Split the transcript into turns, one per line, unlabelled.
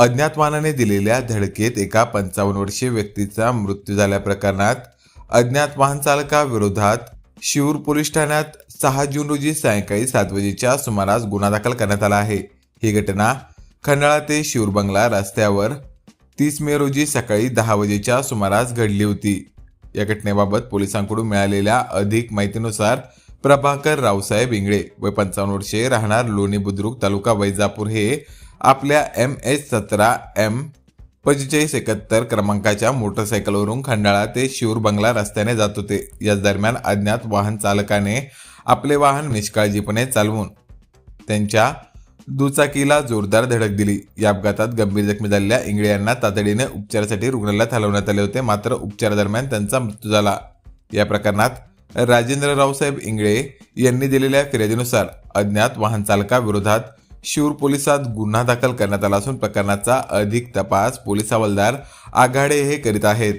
अज्ञातवानाने दिलेल्या धडकेत एका पंचावन्न वर्षीय व्यक्तीचा मृत्यू झाल्या प्रकरणात अज्ञात वाहन चालकाविरोधात पोलीस ठाण्यात सहा जून रोजी सायंकाळी सात वाजेच्या सुमारास गुन्हा दाखल करण्यात आला आहे. ही घटना खंडाळा ते शिवूर बंगला रस्त्यावर तीस मे रोजी सकाळी दहा वाजेच्या सुमारास घडली होती. या घटनेबाबत पोलिसांकडून मिळालेल्या अधिक माहितीनुसार प्रभाकर रावसाहेब इंगळे व पंचावन्न वर्षे राहणार लोणी बुद्रुक तालुका वैजापूर हे आपल्या एम एच सतरा एम पंचेचाळीस एकाहत्तर क्रमांकाच्या मोटरसायकलवरून खंडाळा ते शिवूर बंगला रस्त्याने जात होते. याच दरम्यान अज्ञात वाहन चालकाने आपले वाहन निष्काळजीपणे चालवून त्यांच्या दुचाकीला जोरदार धडक दिली. या अपघातात गंभीर जखमी झालेल्या इंगळे यांना तातडीने उपचारासाठी रुग्णालयात हलवण्यात आले होते. मात्र उपचारादरम्यान त्यांचा मृत्यू झाला. या प्रकरणात राजेंद्र रावसाहेब इंगळे यांनी दिलेल्या फिर्यादीनुसार अज्ञात वाहन चालकाविरोधात शिऊर पोलिसात गुन्हा दाखल करण्यात आला असून प्रकरणाचा अधिक तपास पोलीस हवालदार आघाडे हे करीत आहेत.